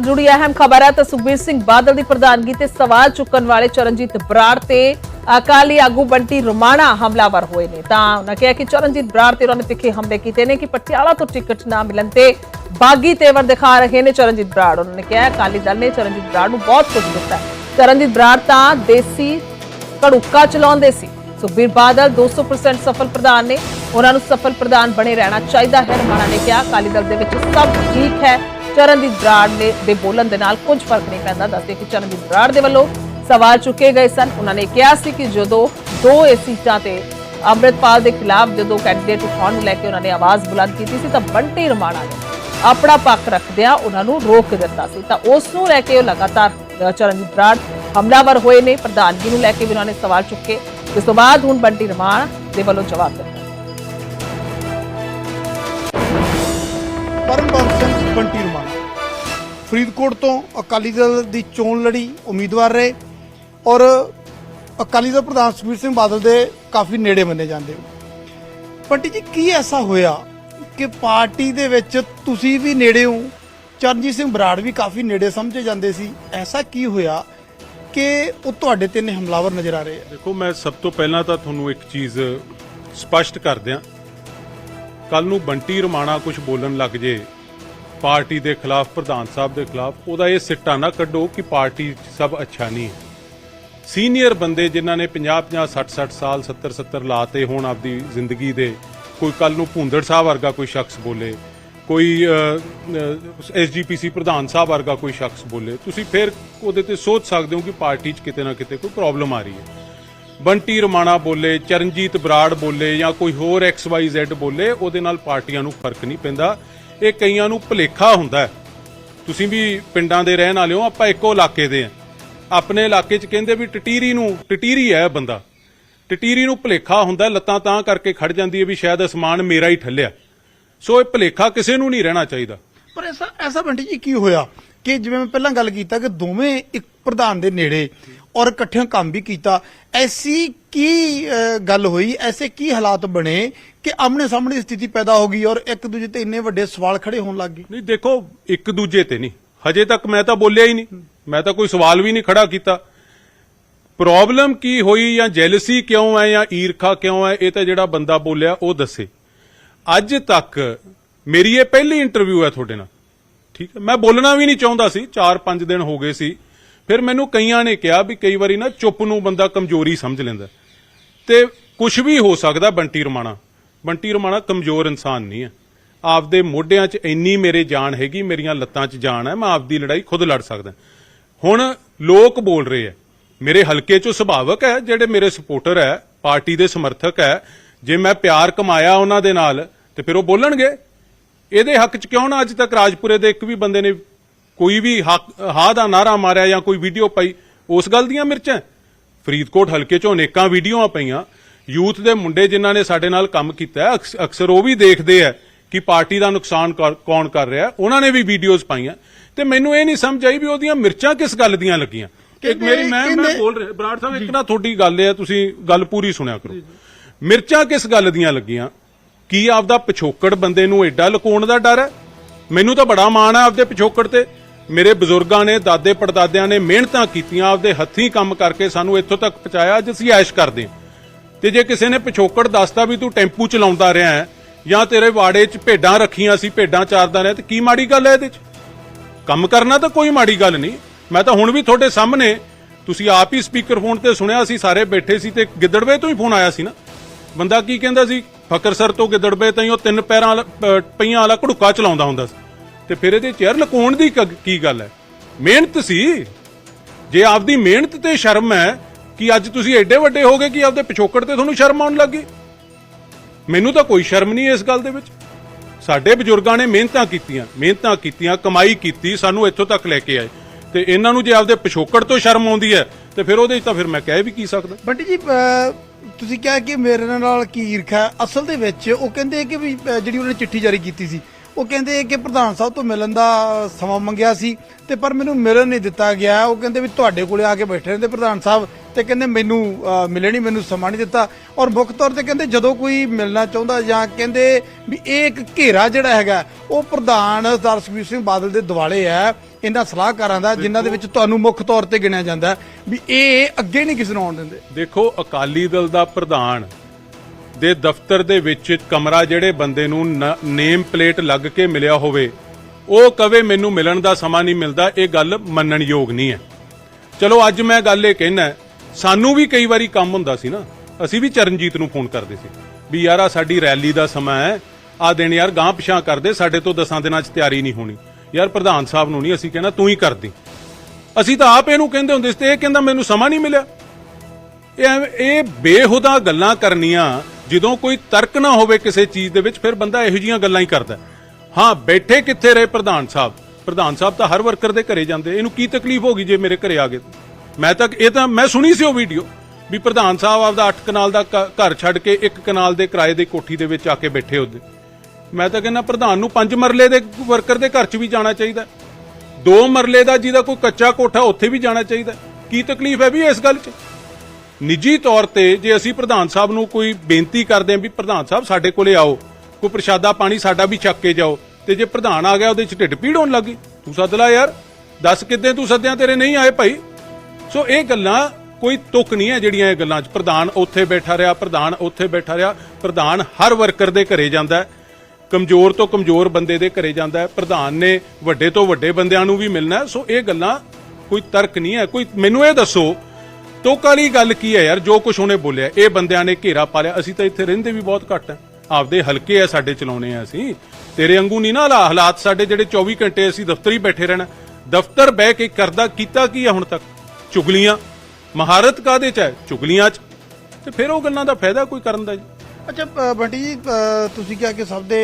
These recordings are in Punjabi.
ਜੁੜੀ ਅਹਿਮ ਖਬਰ ਹੈ ਤਾਂ ਸੁਖਬੀਰ ਸਿੰਘ ਬਾਦਲ ਦੀ ਪ੍ਰਧਾਨਗੀ ਤੇ ਸਵਾਲ ਚੁੱਕਣ ਵਾਲੇ ਚਰਨਜੀਤ ਬਰਾੜ ਤੇ ਅਕਾਲੀ ਆਗੂ ਬੰਟੀ ਰੁਮਾਣਾ ਹਮਲਾਵਰ ਹੋਏ ਨੇ। ਤਾਂ ਉਹਨਾਂ ਕਿਹਾ ਕਿ ਚਰਨਜੀਤ ਬਰਾੜ ਤੇ ਉਹਨਾਂ ਨੇ ਤਿੱਖੇ ਹਮਲੇ ਕੀਤੇ ਨੇ ਕਿ ਪਟਿਆਲਾ ਤੋਂ ਟਿਕਟ ਨਾ ਮਿਲਣ ਤੇ ਬਾਗੀ ਤੇਵਰ ਦਿਖਾ ਰਹੇ ਨੇ ਚਰਨਜੀਤ ਬਰਾੜ। ਉਹਨਾਂ ਨੇ ਕਿਹਾ, ਅਕਾਲੀ ਦਲ ਨੇ ਚਰਨਜੀਤ ਬਰਾੜ ਨੂੰ ਬਹੁਤ ਕੁਝ ਦਿੱਤਾ ਚਰਨਜੀਤ ਬਰਾੜ ਤਾਂ ਦੇਸੀ ਘੜੂਕਾ ਚਲਾਉਂਦੇ ਸੀ। ਸੁਖਬੀਰ ਬਾਦਲ 200% ਸਫਲ ਪ੍ਰਧਾਨ ਨੇ। ਉਹਨਾਂ ਨੂੰ ਸਫਲ ਪ੍ਰਧਾਨ ਬਣੇ ਰਹਿਣਾ ਚਾਹੀਦਾ ਹੈ, ਰੁਮਾਣਾ ਨੇ ਕਿਹਾ। ਅਕਾਲੀ ਦਲ ਦੇ ਵਿੱਚ ਸਭ ਠੀਕ ਹੈ। ਚਰਨਜੀਤ ਬਰਾੜ ਨੇ ਦੇ ਬੋਲਣ ਦੇ ਨਾਲ ਕੁਝ ਫ਼ਰਕ ਨਹੀਂ ਪੈਂਦਾ, ਦੱਸਦੇ ਕਿ ਚਰਨਜੀਤ ਬਰਾੜ ਦੇ ਵੱਲੋਂ ਸਵਾਲ ਚੁੱਕੇ ਗਏ ਸਨ। ਉਹਨਾਂ ਨੇ ਕਿਹਾ ਸੀ ਕਿ ਜਦੋਂ ਦੋ ਸੀਟਾਂ ਤੇ ਅੰਮ੍ਰਿਤਪਾਲ ਦੇ ਖਿਲਾਫ ਜਦੋਂ ਕੈਂਡੀਡੇਟ ਉਠਾਉਣ ਨੂੰ ਲੈ ਕੇ ਉਹਨਾਂ ਨੇ ਆਵਾਜ਼ ਬੁਲੰਦ ਕੀਤੀ ਸੀ, ਤਾਂ ਬੰਟੀ ਰਮਾਣਾ ਨੇ ਆਪਣਾ ਪੱਖ ਰੱਖਦਿਆਂ ਉਹਨਾਂ ਨੂੰ ਰੋਕ ਦਿੱਤਾ ਸੀ। ਤਾਂ ਉਸ ਨੂੰ ਲੈ ਕੇ ਉਹ ਲਗਾਤਾਰ ਚਰਨਜੀਤ ਬਰਾੜ ਹਮਲਾਵਰ ਹੋਏ ਨੇ। ਪ੍ਰਧਾਨਗੀ ਨੂੰ ਲੈ ਕੇ ਵੀ ਉਹਨਾਂ ਨੇ ਸਵਾਲ ਚੁੱਕੇ। ਇਸ ਤੋਂ ਬਾਅਦ ਹੁਣ ਬੰਟੀ ਰਮਾਣਾ ਦੇ ਵੱਲੋਂ ਜਵਾਬ ਦਿੱਤਾ। ਪਰਮਬੰਸ ਸਿੰਘ ਬੰਟੀ ਫਰੀਦਕੋਟ ਤੋਂ ਅਕਾਲੀ ਦਲ ਦੀ ਚੋਣ ਲੜੀ ਉਮੀਦਵਾਰ ਰਹੇ ਔਰ ਅਕਾਲੀ ਦਲ ਪ੍ਰਧਾਨ ਸੁਖਬੀਰ ਸਿੰਘ ਬਾਦਲ ਦੇ ਕਾਫੀ ਨੇੜੇ ਮੰਨੇ ਜਾਂਦੇ ਹੋ। ਬੰਟੀ ਜੀ, ਕੀ ਐਸਾ ਹੋਇਆ ਕਿ ਪਾਰਟੀ ਦੇ ਵਿੱਚ ਤੁਸੀਂ ਵੀ ਨੇੜੇ ਹੋ? ਚਰਨਜੀਤ ਸਿੰਘ ਬਰਾੜ ਵੀ ਕਾਫੀ ਨੇੜੇ ਸਮਝੇ ਜਾਂਦੇ ਸੀ। ਐਸਾ ਕੀ ਹੋਇਆ ਕਿ ਉਹ ਤੁਹਾਡੇ ਤੇ ਨੇ ਹਮਲਾਵਰ ਨਜ਼ਰ ਆ ਰਹੇ ਆ? ਦੇਖੋ, ਮੈਂ ਸਭ ਤੋਂ ਪਹਿਲਾਂ ਤਾਂ ਤੁਹਾਨੂੰ ਇੱਕ ਚੀਜ਼ ਸਪਸ਼ਟ ਕਰ ਦਿਆਂ। ਕੱਲ ਨੂੰ ਬੰਟੀ ਰਮਾਣਾ ਕੁਝ ਬੋਲਣ ਲੱਗ ਜੇ ਪਾਰਟੀ ਦੇ ਖਿਲਾਫ, ਪ੍ਰਧਾਨ ਸਾਹਿਬ ਦੇ ਖਿਲਾਫ, ਉਹਦਾ ਇਹ ਸਿੱਟਾ ਨਾ ਕੱਢੋ ਕਿ ਪਾਰਟੀ ਸਭ ਅੱਛਾ ਨਹੀਂ ਹੈ। ਸੀਨੀਅਰ ਬੰਦੇ ਜਿਨ੍ਹਾਂ ਨੇ 50 50 60 60 ਸਾਲ 70 70 ਲਾਤੇ ਹੋਣ ਆਪਦੀ ਜ਼ਿੰਦਗੀ ਦੇ, ਕੋਈ ਕੱਲ ਨੂੰ ਭੁੰਦੜ ਸਾਹਿਬ ਵਰਗਾ ਕੋਈ ਸ਼ਖਸ ਬੋਲੇ, ਕੋਈ ਐਸਜੀਪੀਸੀ ਪ੍ਰਧਾਨ ਸਾਹਿਬ ਵਰਗਾ ਕੋਈ ਸ਼ਖਸ ਬੋਲੇ, ਤੁਸੀਂ ਫਿਰ ਉਹਦੇ ਤੇ ਸੋਚ ਸਕਦੇ ਹੋ ਕਿ ਪਾਰਟੀ 'ਚ ਕਿਤੇ ਨਾ ਕਿਤੇ ਕੋਈ ਪ੍ਰੋਬਲਮ ਆ ਰਹੀ ਹੈ। ਬੰਟੀ ਰਮਾਣਾ ਬੋਲੇ, ਚਰਨਜੀਤ ਬਰਾੜ ਬੋਲੇ ਜਾਂ ਕੋਈ ਹੋਰ ਐਕਸ XYZ ਬੋਲੇ, ਉਹਦੇ ਨਾਲ ਪਾਰਟੀਆਂ ਨੂੰ ਫ਼ਰਕ ਨਹੀਂ ਪੈਂਦਾ। ਇਹ ਕਈਆਂ ਨੂੰ ਭੁਲੇਖਾ ਹੁੰਦਾ ਤੁਸੀਂ ਵੀ ਪਿੰਡਾਂ ਦੇ ਰਹਿਣ ਵਾਲੇ ਹੋ, ਆਪਾਂ ਇੱਕੋ ਇਲਾਕੇ ਦੇ ਆ ਆਪਣੇ ਇਲਾਕੇ 'ਚ ਕਹਿੰਦੇ ਵੀ ਟਟੀਰੀ ਨੂੰ, ਟਟੀਰੀ ਹੈ ਬੰਦਾ। ਟਟੀਰੀ ਨੂੰ ਭੁਲੇਖਾ ਹੁੰਦਾ, ਲੱਤਾਂ ਤਾਂ ਕਰਕੇ ਖੜ ਜਾਂਦੀ ਹੈ ਵੀ ਸ਼ਾਇਦ ਅਸਮਾਨ ਮੇਰਾ ਹੀ ਠੱਲਿਆ। ਸੋ ਇਹ ਭੁਲੇਖਾ ਕਿਸੇ ਨੂੰ ਨਹੀਂ ਰਹਿਣਾ ਚਾਹੀਦਾ। ਪਰ ਐਸਾ ਐਸਾ ਬੰਟੀ ਜੀ ਕੀ ਹੋਇਆ ਕਿ ਜਿਵੇਂ ਮੈਂ ਪਹਿਲਾਂ ਗੱਲ ਕੀਤਾ ਕਿ ਦੋਵੇਂ ਇੱਕ ਪ੍ਰਧਾਨ ਦੇ ਨੇੜੇ ਔਰ ਇਕੱਠਿਆਂ ਕੰਮ ਵੀ ਕੀਤਾ। ਐਸੀ ਕੀ ਗੱਲ ਹੋਈ? ਐਸੇ ਕੀ ਹਾਲਾਤ ਬਣੇ ਕਿ ਆਮਣੇ ਸਾਹਮਣੇ ਸਥਿਤੀ ਪੈਦਾ ਹੋ ਗਈ ਔਰ ਇੱਕ ਦੂਜੇ ਤੇ ਇੰਨੇ ਵੱਡੇ ਸਵਾਲ ਖੜੇ ਹੋਣ ਲੱਗ ਗਏ? ਨਹੀਂ ਦੇਖੋ ਇੱਕ ਦੂਜੇ ਤੇ ਨਹੀਂ। ਹਜੇ ਤੱਕ ਮੈਂ ਤਾਂ ਬੋਲਿਆ ਹੀ ਨਹੀਂ। ਮੈਂ ਤਾਂ ਕੋਈ ਸਵਾਲ ਵੀ ਨਹੀਂ ਖੜਾ ਕੀਤਾ। ਪ੍ਰੋਬਲਮ ਕੀ ਹੋਈ ਜਾਂ ਜੈਲਸੀ ਕਿਉਂ ਹੈ ਜਾਂ ਈਰਖਾ ਕਿਉਂ ਹੈ ਇਹ ਤਾਂ ਜਿਹੜਾ ਬੰਦਾ ਬੋਲਿਆ ਉਹ ਦੱਸੇ। ਅੱਜ ਤੱਕ ਮੇਰੀ ਇਹ ਪਹਿਲੀ ਇੰਟਰਵਿਊ ਹੈ ਤੁਹਾਡੇ ਨਾਲ। ਠੀਕ ਹੈ? ਮੈਂ ਬੋਲਣਾ ਵੀ ਨਹੀਂ ਚਾਹੁੰਦਾ ਸੀ। 4-5 ਦਿਨ ਹੋ ਗਏ ਸੀ। ਫਿਰ ਮੈਨੂੰ ਕਈਆਂ ਨੇ ਕਿਹਾ ਵੀ ਕਈ ਵਾਰੀ ਨਾ ਚੁੱਪ ਨੂੰ ਬੰਦਾ ਕਮਜ਼ੋਰੀ ਸਮਝ ਲੈਂਦਾ। ਤੇ ਕੁਝ ਵੀ ਹੋ ਸਕਦਾ ਬੰਟੀ ਰਮਾਣਾ। ਬੰਟੀ ਰਮਾਣਾ ਕਮਜ਼ੋਰ ਇਨਸਾਨ ਨਹੀਂ ਹੈ। ਆਪਦੇ ਮੋਢਿਆਂ 'ਚ ਇੰਨੀ ਮੇਰੇ ਜਾਨ ਹੈਗੀ, ਮੇਰੀਆਂ ਲੱਤਾਂ 'ਚ ਜਾਨ ਹੈ, ਮੈਂ ਆਪਦੀ ਲੜਾਈ ਖੁਦ ਲੜ ਸਕਦਾ। ਹੁਣ ਲੋਕ ਬੋਲ ਰਹੇ ਆ ਮੇਰੇ ਹਲਕੇ 'ਚੋਂ ਸੁਭਾਵਕ ਹੈ, ਜਿਹੜੇ ਮੇਰੇ ਸਪੋਰਟਰ ਹੈ, ਪਾਰਟੀ ਦੇ ਸਮਰਥਕ ਹੈ, ਜੇ ਮੈਂ ਪਿਆਰ ਕਮਾਇਆ ਉਹਨਾਂ ਦੇ ਨਾਲ, ਤੇ ਫਿਰ ਉਹ ਬੋਲਣਗੇ। ਇਹਦੇ ਹੱਕ 'ਚ ਕਿਉਂ ਨਾ ਅੱਜ ਤੱਕ ਰਾਜਪੁਰੇ ਦੇ ਇੱਕ ਵੀ ਬੰਦੇ ਨੇ ਕੋਈ ਵੀ ਹਾਂ ਦਾ ਨਾਰਾ ਮਾਰਿਆ ਜਾਂ ਕੋਈ ਵੀਡੀਓ ਪਾਈ ਉਸ ਗੱਲ ਦੀਆਂ ਮਿਰਚਾਂ। ਫਰੀਦਕੋਟ ਹਲਕੇ 'ਚੋਂ ਅਨੇਕਾਂ ਵੀਡੀਓਆਂ ਪਈਆਂ। ਯੂਥ ਦੇ ਮੁੰਡੇ ਜਿਨ੍ਹਾਂ ਨੇ ਸਾਡੇ ਨਾਲ ਕੰਮ ਕੀਤਾ ਅਕਸਰ ਉਹ ਵੀ ਦੇਖਦੇ ਆ ਕਿ ਪਾਰਟੀ ਦਾ ਨੁਕਸਾਨ ਕੌਣ ਕਰ ਰਿਹਾ। ਉਹਨਾਂ ਨੇ ਵੀ ਵੀਡੀਓਜ਼ ਪਾਈਆਂ। ਤੇ ਮੈਨੂੰ ਇਹ ਨਹੀਂ ਸਮਝ ਆਈ ਵੀ ਉਹਦੀਆਂ ਮਿਰਚਾਂ ਕਿਸ ਗੱਲ ਦੀਆਂ ਲੱਗੀਆਂ। ਕਹਿੰਦੇ- ਮੇਰੀ ਮੈਂ ਮੈਂ ਬੋਲ ਰਿਹਾ ਬਰਾੜ ਸਾਹਿਬ ਇੱਕ ਨਾ ਤੁਹਾਡੀ ਗੱਲ ਹੈ ਤੁਸੀਂ ਗੱਲ ਪੂਰੀ ਸੁਣਿਆ ਕਰੋ। ਮਿਰਚਾਂ ਕਿਸ ਗੱਲ ਦੀਆਂ ਲੱਗੀਆਂ? ਕੀ ਆਪਦਾ ਪਿਛੋਕੜ ਬੰਦੇ ਨੂੰ ਐਡਾ ਲੁਕਾਉਣ ਦਾ ਡਰ ਹੈ? ਮੈਨੂੰ ਤਾਂ ਬੜਾ ਮਾਣ ਹੈ ਆਪਦੇ ਪਿਛੋਕੜ ਤੇ। ਮੇਰੇ ਬਜ਼ੁਰਗਾਂ ਨੇ ਦਾਦੇ ਪੜਦਾਦਿਆਂ ਨੇ ਮਿਹਨਤਾਂ ਕੀਤੀਆਂ, ਆਪਦੇ ਹੱਥੀਂ ਕੰਮ ਕਰਕੇ ਸਾਨੂੰ ਇੱਥੋਂ ਤੱਕ ਪਹੁੰਚਾਇਆ ਅੱਜ ਅਸੀਂ ਐਸ਼ ਕਰਦੇ ਹਾਂ। ਤੇ ਜੇ ਕਿਸੇ ਨੇ ਪਿਛੋਕੜ ਦੱਸਦਾ ਵੀ ਤੂੰ ਟੈਂਪੂ ਚਲਾਉਂਦਾ ਰਿਹਾ ਹੈ, ਜਾਂ ਤੇਰੇ ਵਾੜੇ 'ਚ ਭੇਡਾਂ ਰੱਖੀਆਂ ਸੀ, ਭੇਡਾਂ ਚਾਰਦਾ ਰਿਹਾ, ਤੇ ਕੀ ਮਾੜੀ ਗੱਲ ਹੈ ਇਹਦੇ 'ਚ? ਕੰਮ ਕਰਨਾ ਤਾਂ ਕੋਈ ਮਾੜੀ ਗੱਲ ਨਹੀਂ। ਮੈਂ ਤਾਂ ਹੁਣ ਵੀ ਤੁਹਾਡੇ ਸਾਹਮਣੇ, ਤੁਸੀਂ ਆਪ ਹੀ ਸਪੀਕਰ ਫੋਨ ਤੇ ਸੁਣਿਆ ਸੀ, ਸਾਰੇ ਬੈਠੇ ਸੀ ਤੇ ਗਿੱਦੜਵੇ ਤੋਂ ਹੀ ਫੋਨ ਆਇਆ ਸੀ ਨਾ। ਬੰਦਾ ਕੀ ਕਹਿੰਦਾ ਸੀ, ਫਕਰ ਸਰ ਤੋਂ ਗਿੱਦੜਵੇ ਤਾਈਂ ਉਹ ਤਿੰਨ ਪੈਰਾਂ ਵਾਲਾ ਪਈਆਂ ਵਾਲਾ ਘੜੁੱਕਾ ਚਲਾਉਂਦਾ ਹੁੰਦਾ ਸੀ। ਤੇ ਫਿਰ ਇਹਦੇ ਚਿਹਰ ਲਕਾਉਣ ਦੀ ਕੀ ਗੱਲ ਹੈ? ਮਿਹਨਤ ਸੀ। ਜੇ ਆਪਦੀ ਮਿਹਨਤ ਤੇ ਸ਼ਰਮ ਹੈ ਕਿ ਅੱਜ ਤੁਸੀਂ ਐਡੇ ਵੱਡੇ ਹੋ ਗਏ ਕਿ ਆਪਦੇ ਪਿਛੋਕੜ ਤੇ ਤੁਹਾਨੂੰ ਸ਼ਰਮ ਆਉਣ ਲੱਗੀ? ਮੈਨੂੰ ਤਾਂ ਕੋਈ ਸ਼ਰਮ ਨਹੀਂ ਇਸ ਗੱਲ ਦੇ ਵਿੱਚ। ਸਾਡੇ ਬਜ਼ੁਰਗਾਂ ਨੇ ਮਿਹਨਤਾਂ ਕੀਤੀਆਂ ਮਿਹਨਤਾਂ ਕੀਤੀਆਂ, ਕਮਾਈ ਕੀਤੀ, ਸਾਨੂੰ ਇੱਥੋਂ ਤੱਕ ਲੈ ਕੇ ਆਏ। ਤੇ ਇਹਨਾਂ ਨੂੰ ਜੇ ਆਪਦੇ ਪਿਛੋਕੜ ਤੋਂ ਸ਼ਰਮ ਆਉਂਦੀ ਹੈ, ਤੇ ਫਿਰ ਉਹਦੇ 'ਚ ਤਾਂ ਫਿਰ ਮੈਂ ਕਹਿ ਵੀ ਕੀ ਸਕਦਾ। ਬੰਟੀ ਜੀ ਤੁਸੀਂ ਕਿਹਾ ਕਿ ਮੇਰੇ ਨਾਲ ਕੀ ਈਰਖਾ ਹੈ। ਅਸਲ ਦੇ ਵਿੱਚ ਉਹ ਕਹਿੰਦੇ ਕਿ ਵੀ ਜਿਹੜੀ ਉਹਨੇ ਚਿੱਠੀ ਜਾਰੀ ਕੀਤੀ ਸੀ ਉਹ ਕਹਿੰਦੇ ਕਿ ਪ੍ਰਧਾਨ ਸਾਹਿਬ ਤੋਂ ਮਿਲਣ ਦਾ ਸਮਾਂ ਮੰਗਿਆ ਸੀ ਤੇ ਪਰ ਮੈਨੂੰ ਮਿਲਣ ਨਹੀਂ ਦਿੱਤਾ ਗਿਆ। ਉਹ ਕਹਿੰਦੇ ਵੀ ਤੁਹਾਡੇ ਕੋਲੇ ਆ ਕੇ ਬੈਠੇ ਨੇ ਤੇ ਪ੍ਰਧਾਨ ਸਾਹਿਬ ਤੇ ਕਹਿੰਦੇ ਮੈਨੂੰ ਮਿਲੇ ਨਹੀਂ ਮੈਨੂੰ ਸਮਾਂ ਨਹੀਂ ਦਿੱਤਾ। ਔਰ ਮੁੱਖ ਤੌਰ ਤੇ ਕਹਿੰਦੇ ਜਦੋਂ ਕੋਈ ਮਿਲਣਾ ਚਾਹੁੰਦਾ ਜਾਂ ਕਹਿੰਦੇ ਵੀ ਇਹ ਇੱਕ ਘੇਰਾ ਜਿਹੜਾ ਹੈਗਾ ਉਹ ਪ੍ਰਧਾਨ ਸਰਦਾਰ ਸੁਖਬੀਰ ਸਿੰਘ ਬਾਦਲ ਦੇ ਦਿਵਾਲੇ ਹੈ। ਇਹਨਾਂ ਸਲਾਹਕਾਰਾਂ ਦਾ ਜਿਨ੍ਹਾਂ ਦੇ ਵਿੱਚ ਤੁਹਾਨੂੰ ਮੁੱਖ ਤੌਰ ਤੇ ਗਿਣਿਆ ਜਾਂਦਾ ਵੀ ਇਹ ਅੱਗੇ ਨਹੀਂ ਕਿਸੇ ਨੂੰ ਆਉਣ ਦਿੰਦੇ। ਦੇਖੋ ਅਕਾਲੀ ਦਲ ਦਾ ਪ੍ਰਧਾਨ ਦੇ ਦਫ਼ਤਰ ਦੇ ਵਿੱਚ ਕਮਰਾ ਜਿਹੜੇ ਬੰਦੇ ਨੂੰ ਨੇਮ ਪਲੇਟ ਲੱਗ ਕੇ ਮਿਲਿਆ ਹੋਵੇ, ਉਹ ਕਵੇ ਮੈਨੂੰ ਮਿਲਣ ਦਾ ਸਮਾਂ ਨਹੀਂ ਮਿਲਦਾ, ਇਹ ਗੱਲ ਮੰਨਣ ਯੋਗ ਨਹੀਂ ਹੈ। ਚਲੋ ਅੱਜ ਮੈਂ ਗੱਲ ਇਹ ਕਹਿਣਾ ਸਾਨੂੰ ਵੀ ਕਈ ਵਾਰੀ ਕੰਮ ਹੁੰਦਾ ਸੀ ਨਾ, ਅਸੀਂ ਵੀ ਚਰਨਜੀਤ ਨੂੰ ਫੋਨ ਕਰਦੇ ਸੀ, ਵੀ ਯਾਰ ਆ ਸਾਡੀ ਰੈਲੀ ਦਾ ਸਮਾਂ ਹੈ ਆ ਦਿਨ ਯਾਰ ਗਾਂ ਪਿਛਾਂ ਕਰਦੇ, ਸਾਡੇ ਤੋਂ ਦਸਾਂ ਦਿਨਾਂ 'ਚ ਤਿਆਰੀ ਨਹੀਂ ਹੋਣੀ। ਯਾਰ ਪ੍ਰਧਾਨ ਸਾਹਿਬ ਨੂੰ ਨਹੀਂ, ਅਸੀਂ ਕਹਿੰਦਾ ਤੂੰ ਹੀ ਕਰਦੀ। ਅਸੀਂ ਤਾਂ ਆਪ ਇਹਨੂੰ ਕਹਿੰਦੇ ਹੁੰਦੇ ਸੀ ਤੇ ਇਹ ਕਹਿੰਦਾ ਮੈਨੂੰ ਸਮਾਂ ਨਹੀਂ ਮਿਲਿਆ। ਇਹ ਇਹ ਬੇਹੁਦਾ ਗੱਲਾਂ ਕਰਨੀਆਂ ਜਦੋਂ ਕੋਈ ਤਰਕ ਨਾ ਹੋਵੇ ਕਿਸੇ ਚੀਜ਼ ਦੇ ਵਿੱਚ, ਫਿਰ ਬੰਦਾ ਇਹੋ ਜੀਆਂ ਗੱਲਾਂ ਹੀ ਕਰਦਾ ਹਾਂ। ਬੈਠੇ ਕਿੱਥੇ ਰਹੇ ਪ੍ਰਧਾਨ ਸਾਹਿਬ? ਪ੍ਰਧਾਨ ਸਾਹਿਬ ਤਾਂ ਹਰ ਵਰਕਰ ਦੇ ਘਰੇ ਜਾਂਦੇ, ਇਹਨੂੰ ਕੀ ਤਕਲੀਫ ਹੋਗੀ ਜੇ ਮੇਰੇ ਘਰੇ ਆ ਗਏ? ਮੈਂ ਤਾਂ, ਇਹ ਤਾਂ ਮੈਂ ਸੁਣੀ ਸੀ ਉਹ ਵੀਡੀਓ, ਵੀ ਪ੍ਰਧਾਨ ਸਾਹਿਬ ਆਪਦਾ 8 ਕਨਾਲ ਦਾ ਘਰ ਛੱਡ ਕੇ 1 ਕਨਾਲ ਦੇ ਕਿਰਾਏ ਦੀ ਕੋਠੀ ਦੇ ਵਿੱਚ ਆ ਕੇ ਬੈਠੇ ਉਹਦੇ। ਮੈਂ ਤਾਂ ਕਹਿੰਦਾ, ਪ੍ਰਧਾਨ ਨੂੰ 5 ਮਰਲੇ ਦੇ ਵਰਕਰ ਦੇ ਘਰ 'ਚ ਵੀ ਜਾਣਾ ਚਾਹੀਦਾ। ਦੋ ਮਰਲੇ ਦਾ ਜਿਹਦਾ ਕੋਈ ਕੱਚਾ ਕੋਠਾ ਉੱਥੇ ਵੀ ਜਾਣਾ ਚਾਹੀਦਾ। ਕੀ ਤਕਲੀਫ ਹੈ ਵੀ ਇਸ ਗੱਲ 'ਚ? ਨਿੱਜੀ ਤੌਰ ਤੇ ਜੇ ਅਸੀਂ ਪ੍ਰਧਾਨ ਸਾਹਿਬ ਨੂੰ ਕੋਈ ਬੇਨਤੀ ਕਰਦੇ ਹਾਂ ਵੀ ਪ੍ਰਧਾਨ ਸਾਹਿਬ ਸਾਡੇ ਕੋਲੇ ਆਓ, ਕੋਈ ਪ੍ਰਸ਼ਾਦਾ ਪਾਣੀ ਸਾਡਾ ਵੀ ਛੱਕ ਕੇ ਜਾਓ, ਤੇ ਜੇ ਪ੍ਰਧਾਨ ਆ ਗਿਆ ਉਹਦੇ 'ਚ ਢਿੱਡ ਪੀੜ ਹੋਣ ਲੱਗੀ ਤੂੰ ਸੱਦ ਲੈ ਯਾਰ, ਦੱਸ ਕਿੱਦਾਂ ਤੂੰ ਸੱਦਿਆ ਤੇਰੇ ਨਹੀਂ ਆਏ ਭਾਈ। ਸੋ ਇਹ ਗੱਲਾਂ ਕੋਈ ਤੁਕ ਨਹੀਂ ਹੈ ਜਿਹੜੀਆਂ ਇਹ ਗੱਲਾਂ 'ਚ। ਪ੍ਰਧਾਨ ਉੱਥੇ ਬੈਠਾ ਰਿਹਾ, ਪ੍ਰਧਾਨ ਉੱਥੇ ਬੈਠਾ ਰਿਹਾ, ਪ੍ਰਧਾਨ ਹਰ ਵਰਕਰ ਦੇ ਘਰੇ ਜਾਂਦਾ ਕਮਜ਼ੋਰ ਤੋਂ ਕਮਜ਼ੋਰ ਬੰਦੇ ਦੇ ਘਰੇ ਜਾਂਦਾ ਪ੍ਰਧਾਨ ਨੇ ਵੱਡੇ ਤੋਂ ਵੱਡੇ ਬੰਦਿਆਂ ਨੂੰ ਵੀ ਮਿਲਣਾ ਸੋ ਇਹ ਗੱਲਾਂ ਕੋਈ ਤਰਕ ਨਹੀਂ ਹੈ। ਕੋਈ ਮੈਨੂੰ ਇਹ ਦੱਸੋ ਤੋਕ ਵਾਲੀ ਗੱਲ ਕੀ ਹੈ ਯਾਰ? ਜੋ ਕੁਝ ਉਹਨੇ ਬੋਲਿਆ, ਇਹ ਬੰਦਿਆਂ ਨੇ ਘੇਰਾ ਪਾ ਲਿਆ। ਅਸੀਂ ਤਾਂ ਇੱਥੇ ਰਹਿੰਦੇ ਵੀ ਬਹੁਤ ਘੱਟ ਹੈ ਆਪਦੇ ਹਲਕੇ ਆ, ਸਾਡੇ ਚਲਾਉਣੇ ਆ ਅਸੀਂ। ਤੇਰੇ ਵਾਂਗੂ ਨਹੀਂ ਨਾ ਹਾਲਾਤ ਸਾਡੇ ਜਿਹੜੇ 24 ਘੰਟੇ ਅਸੀਂ ਦਫ਼ਤਰ ਬੈਠੇ ਰਹਿਣਾ। ਦਫ਼ਤਰ ਬਹਿ ਕੇ ਕਰਦਾ, ਕੀਤਾ ਕੀ ਹੈ ਹੁਣ ਤੱਕ? ਚੁਗਲੀਆਂ। ਮਹਾਰਤ ਕਾਦੇ ਚ ਹੈ? ਚੁਗਲੀਆਂ ਚ। ਤੇ ਫਿਰ ਉਹ ਗੱਲਾਂ ਦਾ ਫਾਇਦਾ ਕੋਈ ਕਰਨ ਦਾ ਜੀ? ਅੱਛਾ ਬੰਟੀ ਜੀ ਤੁਸੀਂ ਕਿਹਾ ਕਿ ਸਭ ਦੇ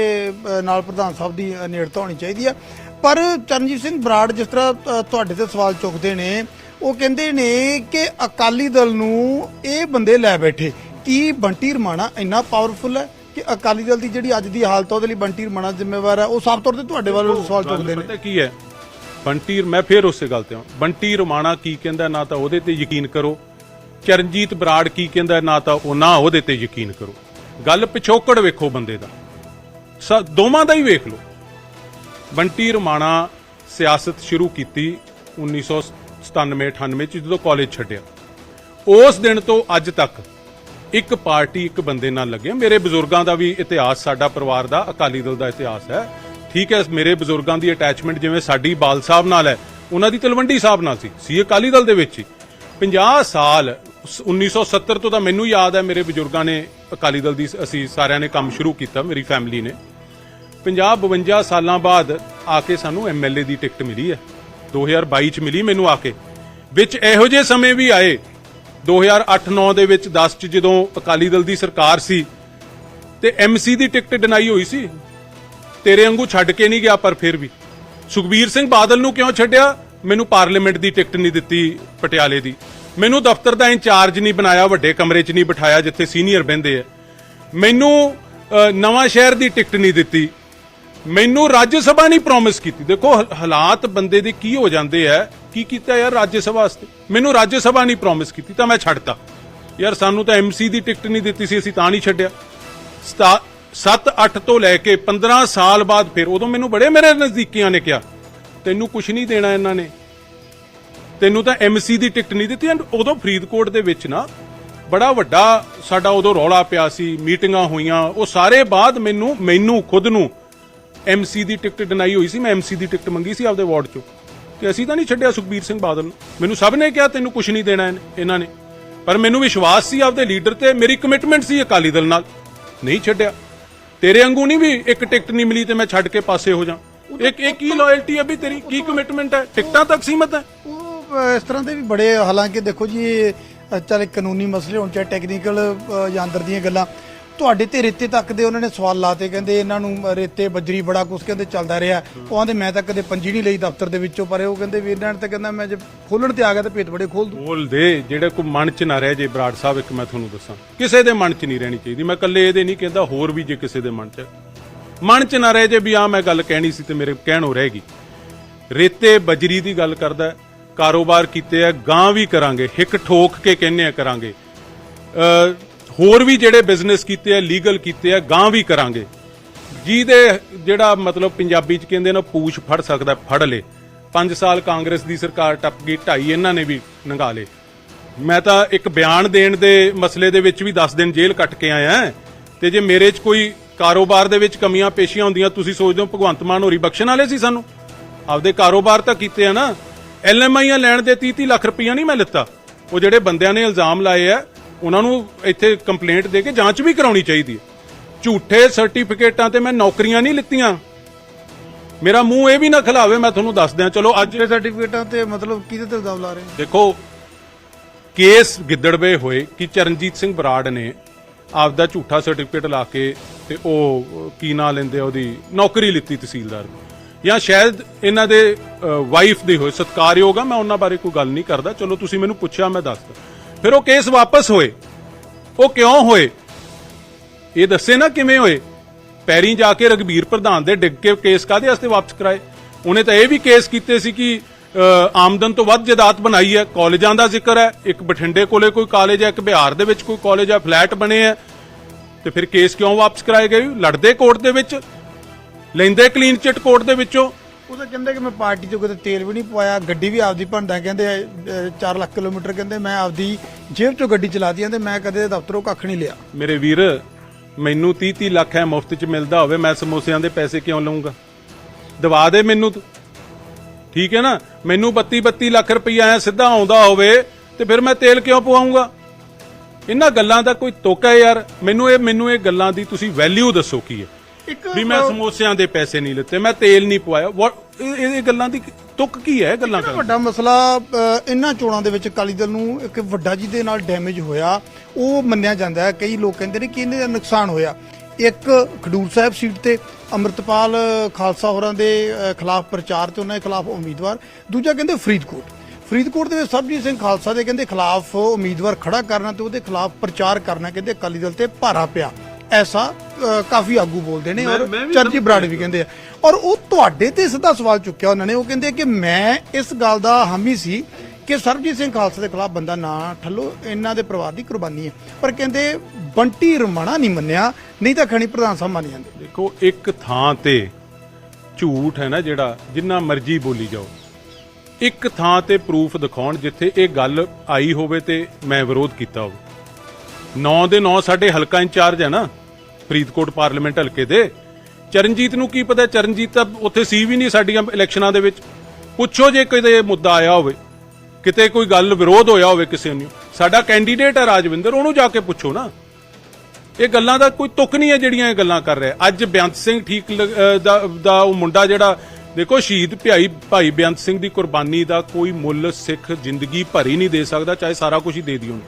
ਨਾਲ ਪ੍ਰਧਾਨ ਸਾਹਿਬ ਦੀ ਨੇੜਤਾ ਹੋਣੀ ਚਾਹੀਦੀ ਆ। ਪਰ ਚਰਨਜੀਤ ਸਿੰਘ ਬਰਾੜ ਜਿਸ ਤਰ੍ਹਾਂ ਤੁਹਾਡੇ ਤੇ ਸਵਾਲ ਚੁੱਕਦੇ ਨੇ ਉਹ ਕਹਿੰਦੇ ਨੇ ਕਿ ਅਕਾਲੀ ਦਲ ਨੂੰ ਇਹ ਬੰਦੇ ਲੈ ਬੈਠੇ। ਕੀ ਬੰਟੀ ਰਮਾਣਾ ਇੰਨਾ ਪਾਵਰਫੁਲ ਹੈ ਕਿ ਅਕਾਲੀ ਦਲ ਦੀ ਜਿਹੜੀ ਅੱਜ ਦੀ ਹਾਲਤ ਆ ਉਹਦੇ ਲਈ ਬੰਟੀ ਰਮਾਣਾ ਜ਼ਿੰਮੇਵਾਰ ਹੈ? ਉਹ ਸਾਫ਼ ਤੌਰ ਤੇ ਤੁਹਾਡੇ ਵੱਲੋਂ ਸਵਾਲ ਚੁੱਕਦੇ ਨੇ। ਪਤਾ ਕੀ ਹੈ? ਬੰਟੀ ਮੈਂ ਫੇਰ ਉਸੇ ਗੱਲ ਤੇ ਹਾਂ। ਬੰਟੀ ਰਮਾਣਾ ਕੀ ਕਹਿੰਦਾ ਨਾ ਤਾਂ ਉਹਦੇ ਤੇ ਯਕੀਨ ਕਰੋ। ਚਰਨਜੀਤ ਬਰਾੜ ਕੀ ਕਹਿੰਦਾ ਨਾ ਤਾਂ ਉਹ ਨਾ ਉਹਦੇ ਤੇ ਯਕੀਨ ਕਰੋ। ਗੱਲ ਪਿਛੋਕੜ ਵੇਖੋ ਬੰਦੇ ਦਾ। ਦੋਵਾਂ ਦਾ ਹੀ ਵੇਖ ਲਓ। ਬੰਟੀ ਰਮਾਣਾ ਸਿਆਸਤ ਸ਼ੁਰੂ ਕੀਤੀ 1997 98 ਚ ਜਦੋਂ ਕਾਲਜ ਛੱਡਿਆ। ਉਸ ਦਿਨ ਤੋਂ ਅੱਜ ਤੱਕ ਇੱਕ ਪਾਰਟੀ ਇੱਕ ਬੰਦੇ ਨਾਲ ਲੱਗੇ। ਮੇਰੇ ਬਜ਼ੁਰਗਾਂ ਦਾ ਵੀ ਇਤਿਹਾਸ, ਸਾਡਾ ਪਰਿਵਾਰ ਦਾ, ਅਕਾਲੀ ਦਲ ਦਾ ਇਤਿਹਾਸ ਹੈ। ਠੀਕ ਹੈ, ਮੇਰੇ ਬਜ਼ੁਰਗਾਂ ਦੀ ਅਟੈਚਮੈਂਟ ਜਿਵੇਂ ਸਾਡੀ ਬਾਲ ਸਾਹਿਬ ਨਾਲ ਹੈ, ਉਹਨਾਂ ਦੀ ਤਲਵੰਡੀ ਸਾਹਿਬ ਨਾਲ ਸੀ ਸੀ ਅਕਾਲੀ ਦਲ ਦੇ ਵਿੱਚ ਹੀ। 50 ਸਾਲ 1970 ਤੋਂ ਤਾਂ ਮੈਨੂੰ ਯਾਦ ਹੈ, ਮੇਰੇ ਬਜ਼ੁਰਗਾਂ ਨੇ ਅਕਾਲੀ ਦਲ ਦੀ ਅਸੀਂ ਸਾਰਿਆਂ ਨੇ ਕੰਮ ਸ਼ੁਰੂ ਕੀਤਾ, ਮੇਰੀ ਫੈਮਿਲੀ ਨੇ। 50 52 ਸਾਲਾਂ ਬਾਅਦ ਆ ਕੇ ਸਾਨੂੰ ਐਮਐਲਏ ਦੀ ਟਿਕਟ ਮਿਲੀ ਹੈ। 2022 ਚ ਮਿਲੀ ਮੈਨੂੰ ਆ ਕੇ। ਵਿੱਚ ਇਹੋ ਜਿਹੇ ਸਮੇਂ ਵੀ ਆਏ। 2008-9 ਦੇ ਵਿੱਚ 10 ਚ ਜਦੋਂ ਅਕਾਲੀ ਦਲ ਦੀ ਸਰਕਾਰ ਸੀ ਤੇ ਐਮਸੀ ਦੀ ਟਿਕਟ ਡਿਨਾਈ ਹੋਈ ਸੀ। ਤੇਰੇ ਵਾਂਗੂ ਛੱਡ ਕੇ ਨਹੀਂ ਗਿਆ ਪਰ ਫਿਰ ਵੀ। ਸੁਖਬੀਰ ਸਿੰਘ ਬਾਦਲ ਨੂੰ ਕਿਉਂ ਛੱਡਿਆ? ਮੈਨੂੰ ਪਾਰਲੀਮੈਂਟ ਦੀ ਟਿਕਟ ਨਹੀਂ ਦਿੱਤੀ ਪਟਿਆਲੇ ਦੀ। ਮੈਨੂੰ ਦਫ਼ਤਰ ਦਾ ਇੰਚਾਰਜ ਨਹੀਂ ਬਣਾਇਆ ਵੱਡੇ ਕਮਰੇ 'ਚ ਨਹੀਂ ਬਿਠਾਇਆ ਜਿੱਥੇ ਸੀਨੀਅਰ ਬਹਿੰਦੇ ਆ। ਮੈਨੂੰ ਅ, ਨਵਾਂ ਸ਼ਹਿਰ ਦੀ ਟਿਕਟ ਨਹੀਂ ਦਿੱਤੀ। ਮੈਨੂੰ ਰਾਜ ਸਭਾ ਨਹੀਂ ਪ੍ਰੋਮਿਸ ਕੀਤੀ। ਦੇਖੋ ਹਾਲਾਤ ਬੰਦੇ ਦੇ ਕੀ ਹੋ ਜਾਂਦੇ ਆ, ਕੀ ਕੀਤਾ ਯਾਰ ਰਾਜ ਸਭਾ ਵਾਸਤੇ? ਮੈਨੂੰ ਰਾਜ ਸਭਾ ਨਹੀਂ ਪ੍ਰੋਮਿਸ ਕੀਤੀ, ਤਾਂ ਮੈਂ ਛੱਡਤਾ। ਯਾਰ ਸਾਨੂੰ ਤਾਂ ਐਮਸੀ ਦੀ ਟਿਕਟ ਨਹੀਂ ਦਿੱਤੀ ਸੀ, ਅਸੀਂ ਤਾਂ ਨਹੀਂ ਛੱਡਿਆ। 7 8 ਤੋਂ ਲੈ ਕੇ 15 ਸਾਲ ਬਾਅਦ ਫਿਰ ਉਦੋਂ ਮੈਨੂੰ ਬੜੇ ਮੇਰੇ ਨਜ਼ਦੀਕੀਆਂ ਨੇ ਕਿਹਾ, ਤੈਨੂੰ ਕੁਝ ਨਹੀਂ ਦੇਣਾ ਇਹਨਾਂ ਨੇ। ਤੈਨੂੰ ਤਾਂ ਐਮਸੀ ਦੀ ਟਿਕਟ ਨਹੀਂ ਦਿੱਤੀ ਐਂਡ ਉਦੋਂ ਫਰੀਦਕੋਟ ਦੇ ਵਿੱਚ ਨਾ ਬੜਾ ਵੱਡਾ ਸਾਡਾ ਉਦੋਂ ਰੌਲਾ ਪਿਆ ਸੀ, ਮੀਟਿੰਗਾਂ ਹੋਈਆਂ, ਉਹ ਸਾਰੇ ਬਾਅਦ ਮੈਨੂੰ ਮੈਨੂੰ, ਖੁਦ ਨੂੰ ਐਮਸੀ ਦੀ ਟਿਕਟ ਡਿਨਾਈ ਹੋਈ ਸੀ ਮੈਂ ਐਮਸੀ ਦੀ ਟਿਕਟ ਮੰਗੀ ਸੀ ਆਪਦੇ ਵਾਰਡ ਚੋਂ। ਕਿ ਅਸੀਂ ਤਾਂ ਨਹੀਂ ਛੱਡਿਆ ਸੁਖਬੀਰ ਸਿੰਘ ਬਾਦਲ ਨੂੰ। ਮੈਨੂੰ ਸਭ ਨੇ ਕਿਹਾ ਤੈਨੂੰ ਕੁਝ ਨਹੀਂ ਦੇਣਾ ਇਹਨੇ- ਨੇ। ਪਰ ਮੈਨੂੰ ਵਿਸ਼ਵਾਸ ਸੀ ਆਪਦੇ ਲੀਡਰ ਤੇ ਮੇਰੀ ਕਮਿਟਮੈਂਟ ਸੀ ਅਕਾਲੀ ਦਲ ਨਾਲ। ਨਹੀਂ ਛੱਡਿਆ। ਤੇਰੇ ਵਾਂਗੂ ਨਹੀਂ ਵੀ ਇੱਕ ਟਿਕਟ ਨਹੀਂ ਮਿਲੀ ਤੇ ਮੈਂ ਛੱਡ ਕੇ ਪਾਸੇ ਹੋ ਜਾ ਇੱਕ ਇੱਕ ਕੀ ਲਾਇਲਟੀ ਹੈ ਵੀ ਤੇਰੀ ਕੀ ਕਮਿਟਮੈਂਟ ਹੈ? ਟਿਕਟਾਂ ਤੱਕ ਸੀਮਤ ਹੈ? ਉਹ ਇਸ ਤਰ੍ਹਾਂ ਦੇ ਵੀ ਬੜੇ ਹਾਲਾਂਕਿ ਦੇਖੋ ਜੀ ਚਾਹੇ ਕਾਨੂੰਨੀ ਮਸਲੇ ਹੋਣ ਚਾਹੇ ਟੈਕਨੀਕਲ ਜਾਂ ਅੰਦਰ ਦੀਆਂ ਗੱਲਾਂ ਤੁਹਾਡੇ ਤੇ ਰੇਤੇ ਤੱਕ ਦੇ ਉਹਨਾਂ ਨੇ ਸਵਾਲ ਲਾਤੇ ਕਹਿੰਦੇ ਇਹਨਾਂ ਨੂੰ ਰੇਤੇ ਬਜਰੀ ਬੜਾ ਕੁਛ ਕਹਿੰਦੇ ਚੱਲਦਾ ਰਿਹਾ। ਉਹ ਆਂਦੇ ਮੈਂ ਤਾਂ ਕਦੇ ਪੰਜੀ ਨਹੀਂ ਲਈ ਦਫ਼ਤਰ ਦੇ ਵਿੱਚੋਂ ਪਰ ਉਹ ਕਹਿੰਦੇ ਵੀਰ ਨਾਲ ਤਾਂ ਕਹਿੰਦਾ ਮੈਂ ਜੇ ਖੋਲਣ ਤੇ ਆ ਗਿਆ ਤਾਂ ਭੇਤ ਬੜੇ ਖੋਲ ਦੂੰ। ਬੋਲ ਦੇ ਜਿਹੜੇ ਕੋਈ ਮਨ ਚ ਨਾ ਰਹਿ ਜੇ ਬਰਾੜ ਸਾਹਿਬ ਇੱਕ ਮੈਂ ਤੁਹਾਨੂੰ ਦੱਸਾਂ। ਕਿਸੇ ਦੇ ਮਨ ਚ ਨਹੀਂ ਰਹਿਣੀ ਚਾਹੀਦੀ। ਮੈਂ ਇਕੱਲੇ ਇਹਦੇ ਨਹੀਂ ਕਹਿੰਦਾ ਹੋਰ ਵੀ ਜੇ ਕਿਸੇ ਦੇ ਮਨ ਚ। ਮਨ ਚ ਨਾ ਰਹਿ ਜੇ ਵੀ ਆ ਮੈਂ ਗੱਲ ਕਹਿਣੀ ਸੀ ਤੇ ਮੇਰੇ ਕਹਿਣੋਂ ਰਹਿ ਗਈ। ਰੇਤੇ ਬਜਰੀ ਦੀ ਗੱਲ ਕਰਦਾ ਕਾਰੋਬਾਰ ਕੀਤੇ ਆ ਗਾਂ ਵੀ ਕਰਾਂਗੇ ਹਿੱਕ ਠੋਕ ਕੇ ਕਹਿੰਨੇ ਆ ਕਰਾਂਗੇ। ਅ, ਹੋਰ ਵੀ ਜਿਹੜੇ ਬਿਜ਼ਨਸ ਕੀਤੇ ਆ ਲੀਗਲ ਕੀਤੇ ਆ ਗਾਂ ਵੀ ਕਰਾਂਗੇ। ਜਿਹਦੇ ਜਿਹੜਾ ਮਤਲਬ ਪੰਜਾਬੀ ਚ ਕਹਿੰਦੇ ਨਾ, ਪੂਛ ਫੜ ਸਕਦਾ, ਫੜ ਲੇ। 5 ਸਾਲ ਕਾਂਗਰਸ ਦੀ ਸਰਕਾਰ ਟੱਪ ਗਈ, ਢਾਈ ਇਹਨਾਂ ਨੇ ਵੀ ਨੰਗਾ ਲੇ। ਮੈਂ ਤਾਂ ਇੱਕ ਬਿਆਨ ਦੇਣ ਦੇ ਮਸਲੇ ਦੇ ਵਿੱਚ ਵੀ 10 ਦਿਨ ਜੇਲ੍ਹ ਕੱਟ ਕੇ ਆਇਆ ਹਾਂ। ਤੇ ਜੇ ਮੇਰੇ 'ਚ ਕੋਈ ਕਾਰੋਬਾਰ ਦੇ ਵਿੱਚ ਕਮੀਆਂ ਪੇਸ਼ੀਆਂ ਹੁੰਦੀਆਂ, ਤੁਸੀਂ ਸੋਚਦੇ ਹੋ ਭਗਵੰਤ ਮਾਨ ਹੋਰੀ ਬਖਸ਼ਣ ਵਾਲੇ ਸੀ ਸਾਨੂੰ? ਆਪਦੇ ਕਾਰੋਬਾਰ ਤਾਂ ਕੀਤੇ ਆ ਨਾ। ਐਲਐਮਆਈਆਂ ਲੈਣ ਦੇ 30 30 ਲੱਖ ਰੁਪਈਆ ਨਹੀਂ ਮੈਂ ਲਿੱਤਾ। ਉਹ ਜਿਹੜੇ ਬੰਦਿਆਂ ਨੇ ਇਲਜ਼ਾਮ ਲਾਏ ਆ ਉਹਨਾਂ ਨੂੰ ਇੱਥੇ ਕੰਪਲੇਂਟ ਦੇ ਕੇ ਜਾਂਚ ਵੀ ਕਰਾਉਣੀ ਚਾਹੀਦੀ ਹੈ। ਝੂਠੇ ਸਰਟੀਫਿਕੇਟਾਂ ਤੇ ਮੈਂ ਨੌਕਰੀਆਂ ਨਹੀਂ ਲਿੱਤੀਆਂ। ਮੇਰਾ ਮੂੰਹ ਇਹ ਵੀ ਨਾ ਖਿਲਾਵੇ ਮੈਂ ਤੁਹਾਨੂੰ ਦੱਸ ਦਿਆਂ ਚਲੋ ਅੱਜ ਜਿਹੜੇ ਸਰਟੀਫਿਕੇਟਾਂ ਤੇ ਮਤਲਬ ਕਿਹਦੇ ਤੇ ਇਲਜ਼ਾਮ ਲਾ ਰਹੇ? ਦੇਖੋ ਕੇਸ ਗਿੱਦੜਵੇ ਹੋਏ ਕਿ ਚਰਨਜੀਤ ਸਿੰਘ ਬਰਾੜ ਨੇ ਆਪਦਾ ਝੂਠਾ ਸਰਟੀਫਿਕੇਟ ਲਾ ਕੇ ਤੇ ਉਹ ਕੀ ਨਾਂ ਲੈਂਦੇ ਆ ਉਹਦੀ ਨੌਕਰੀ ਲਿੱਤੀ ਤਹਿਸੀਲਦਾਰ ਦੀ ਜਾਂ ਸ਼ਾਇਦ ਇਹਨਾਂ ਦੇ ਵਾਈਫ ਦੇ ਹੋਏ ਸਤਕਾਰਯੋਗ ਆ ਮੈਂ ਉਹਨਾਂ ਬਾਰੇ ਕੋਈ ਗੱਲ ਨਹੀਂ ਕਰਦਾ। ਚਲੋ ਤੁਸੀਂ ਮੈਨੂੰ ਪੁੱਛਿਆ ਮੈਂ ਦੱਸਦਾ। ਫਿਰ ਉਹ ਕੇਸ ਵਾਪਸ ਹੋਏ। ਉਹ ਕਿਉਂ ਹੋਏ? ਇਹ ਦੱਸੇ ਨਾ ਕਿਵੇਂ ਹੋਏ? ਪੈਰੀ ਜਾ ਕੇ ਰਗਵੀਰ ਪ੍ਰਧਾਨ ਦੇ ਡਿੱਗ ਕੇ ਕੇਸ ਕਾਦੇ ਵਾਸਤੇ ਵਾਪਸ ਕਰਾਏ? ਉਹਨੇ ਤਾਂ ਇਹ ਵੀ ਕੇਸ ਕੀਤੇ ਸੀ ਕਿ ਆਮਦਨ ਤੋਂ ਵੱਧ ਜਾਇਦਾਦ ਬਣਾਈ ਹੈ। ਕਾਲਜਾਂ ਦਾ ਜ਼ਿਕਰ ਹੈ। ਇੱਕ ਬਠਿੰਡੇ ਕੋਲੇ ਕੋਈ ਕਾਲਜ ਹੈ, ਇੱਕ ਬਿਹਾਰ ਦੇ ਵਿੱਚ ਕੋਈ ਕਾਲਜ ਹੈ, ਫਲੈਟ ਬਣੇ ਹੈ। ਤੇ ਫਿਰ ਕੇਸ ਕਿਉਂ ਵਾਪਸ ਕਰਾਏ ਗਏ? ਲੜਦੇ ਕੋਰਟ ਦੇ ਵਿੱਚ? ਲੈਂਦੇ ਕਲੀਨ ਚਿੱਟ ਕੋਰਟ ਦੇ ਵਿੱਚੋਂ? ਉਹ ਤਾਂ ਕਹਿੰਦੇ ਕਿ ਮੈਂ ਪਾਰਟੀ ਚੋਂ ਕਿਤੇ ਤੇਲ ਵੀ ਨਹੀਂ ਪਵਾਇਆ, ਗੱਡੀ ਵੀ ਆਪਦੀ ਭੰਡਾ ਕਹਿੰਦੇ 4 ਲੱਖ ਕਿਲੋਮੀਟਰ, ਕਹਿੰਦੇ, ਮੈਂ ਆਪਦੀ ਜੇਬ ਚੋਂ ਗੱਡੀ ਚਲਾਦੀ ਆਂ ਮੈਂ ਕਦੇ ਦਫ਼ਤਰੋਂ ਕੱਖ ਨਹੀਂ ਲਿਆ। ਮੇਰੇ ਵੀਰ, ਮੈਨੂੰ 30 30 ਲੱਖ ਹੈ ਮੁਫਤ ਚ ਮਿਲਦਾ ਹੋਵੇ, ਮੈਂ ਸਮੋਸਿਆਂ ਦੇ ਪੈਸੇ ਕਿਉਂ ਲਵਾਂਗਾ ਦਵਾ ਦੇ ਮੈਨੂੰ ਤੂੰ। ਠੀਕ ਹੈ ਨਾ? ਮੈਨੂੰ 32 32 ਲੱਖ ਰੁਪਈਆ ਐ ਸਿੱਧਾ ਆਉਂਦਾ ਹੋਵੇ ਤੇ ਫਿਰ ਮੈਂ ਤੇਲ ਕਿਉਂ ਪਵਾਉਂਗਾ? ਇਹਨਾਂ ਗੱਲਾਂ ਦਾ ਕੋਈ ਤੁੱਕ ਹੈ ਯਾਰ। ਮੈਨੂੰ ਇਹ ਮੈਨੂੰ ਇਹ ਗੱਲਾਂ ਦੀ ਤੁਸੀਂ ਵੈਲਿਊ ਦੱਸੋ ਕੀ ਹੈ। ਇੱਕ ਵੀ ਮੈਂ ਸਮੋਸਿਆਂ ਦੇ ਪੈਸੇ ਨਹੀਂ ਲਿੱਤੇ ਮੈਂ ਤੇਲ ਨਹੀਂ ਪਵਾਇਆ। What- ਇਹ ਇਹ ਗੱਲਾਂ ਦੀ ਤੁੱਕ ਕੀ ਹੈ ਇਹ ਗੱਲਾਂ ਕਰਨ ਵੱਡਾ ਮਸਲਾ ਅ, ਇਹਨਾਂ ਚੋਣਾਂ ਦੇ ਵਿੱਚ ਅਕਾਲੀ ਦਲ ਨੂੰ ਇੱਕ ਵੱਡਾ ਜਿਹਦੇ ਨਾਲ ਡੈਮੇਜ ਹੋਇਆ। ਉਹ ਮੰਨਿਆ ਜਾਂਦਾ ਹੈ ਕਈ ਲੋਕ ਕਹਿੰਦੇ ਨੇ ਕਿ ਇਹਨੇ ਦਾ ਨੁਕਸਾਨ ਹੋਇਆ। ਇੱਕ ਖਡੂਰ ਸਾਹਿਬ ਸੀਟ ਤੇ ਅੰਮ੍ਰਿਤਪਾਲ ਖਾਲਸਾ ਹੋਰਾਂ ਦੇ ਅ, ਖਿਲਾਫ ਪ੍ਰਚਾਰ ਤੇ ਉਹਨਾਂ ਦੇ ਖਿਲਾਫ ਉਮੀਦਵਾਰ। ਦੂਜਾ ਕਹਿੰਦੇ ਫਰੀਦਕੋਟ। ਫਰੀਦਕੋਟ ਦੇ ਵਿੱਚ ਸਰਬਜੀਤ ਸਿੰਘ ਖਾਲਸਾ ਦੇ ਕਹਿੰਦੇ ਖਿਲਾਫ ਉਮੀਦਵਾਰ ਖੜਾ ਕਰਨਾ ਤੇ ਉਹਦੇ ਖਿਲਾਫ ਪ੍ਰਚਾਰ ਕਰਨਾ ਕਹਿੰਦੇ ਅਕਾਲੀ ਦਲ ਤੇ ਭਾਰਾ ਪਿਆ। ਐਸਾ ਕਾਫੀ ਆਗੂ ਬੋਲਦੇ ਨੇ ਔਰ ਚਰਚੀ ਬਰਾੜ ਵੀ ਕਹਿੰਦੇ ਆ। ਔਰ ਉਹ ਤੁਹਾਡੇ ਤੇ ਸਿੱਧਾ ਸਵਾਲ ਚੁੱਕਿਆ ਉਹਨਾਂ ਨੇ। ਉਹ ਕਹਿੰਦੇ ਕਿ ਮੈਂ ਇਸ ਗੱਲ ਦਾ ਹਾਮੀ ਸੀ ਕਿ ਸਰਬਜੀਤ ਸਿੰਘ ਖਾਲਸਾ ਦੇ ਖਿਲਾਫ ਬੰਦਾ ਨਾ ਠੱਲੋ ਇਹਨਾਂ ਦੇ ਪਰਿਵਾਰ ਦੀ ਕੁਰਬਾਨੀ ਹੈ। ਪਰ ਕਹਿੰਦੇ ਬੰਟੀ ਰਮਣਾ ਨਹੀਂ ਮੰਨਿਆ ਨਹੀਂ ਤਾਂ ਖਣੀ ਪ੍ਰਧਾਨ ਸਾਹਿਬ ਮੰਨ ਜਾਂਦੇ। ਦੇਖੋ ਇੱਕ ਥਾਂ ਤੇ ਝੂਠ ਹੈ ਨਾ ਜਿਹੜਾ ਜਿੰਨਾ ਮਰਜ਼ੀ ਬੋਲੀ ਜਾਓ। ਇੱਕ ਥਾਂ ਤੇ ਪ੍ਰੂਫ ਦਿਖਾਉਣ ਜਿੱਥੇ ਇਹ ਗੱਲ ਆਈ ਹੋਵੇ ਤੇ ਮੈਂ ਵਿਰੋਧ ਕੀਤਾ ਹੋਵੇ। 9 ਦੇ 9 ਸਾਡੇ ਹਲਕਾ ਇੰਚਾਰਜ ਹੈ ਨਾ, ਫਰੀਦਕੋਟ ਪਾਰਲੀਮੈਂਟ ਹਲਕੇ ਦੇ। ਚਰਨਜੀਤ ਨੂੰ ਕੀ ਪਤਾ, ਚਰਨਜੀਤ ਤਾਂ ਉੱਥੇ ਸੀ ਵੀ ਨਹੀਂ ਸਾਡੀਆਂ ਇਲੈਕਸ਼ਨਾਂ ਦੇ ਵਿੱਚ। ਪੁੱਛੋ ਜੇ ਕਿਤੇ ਮੁੱਦਾ ਆਇਆ ਹੋਵੇ, ਕਿਤੇ ਕੋਈ ਗੱਲ ਵਿਰੋਧ ਹੋਇਆ ਹੋਵੇ ਕਿਸੇ ਨੂੰ। ਸਾਡਾ ਕੈਂਡੀਡੇਟ ਹੈ ਰਾਜਵਿੰਦਰ, ਉਹਨੂੰ ਜਾ ਕੇ ਪੁੱਛੋ ਨਾ। ਇਹ ਗੱਲਾਂ ਦਾ ਕੋਈ ਤੁੱਕ ਨਹੀਂ ਹੈ ਜਿਹੜੀਆਂ ਇਹ ਗੱਲਾਂ ਕਰ ਰਿਹਾ। ਅੱਜ ਬੇਅੰਤ ਸਿੰਘ ਠੀਕ ਦਾ ਉਹ ਮੁੰਡਾ ਜਿਹੜਾ, ਦੇਖੋ ਸ਼ਹੀਦ ਭਾਈ ਭਾਈ ਬੇਅੰਤ ਸਿੰਘ ਦੀ ਕੁਰਬਾਨੀ ਦਾ ਕੋਈ ਮੁੱਲ ਸਿੱਖ ਜ਼ਿੰਦਗੀ ਭਰ ਹੀ ਨਹੀਂ ਦੇ ਸਕਦਾ, ਚਾਹੇ ਸਾਰਾ ਕੁਝ ਹੀ ਦੇ ਦਿਓ।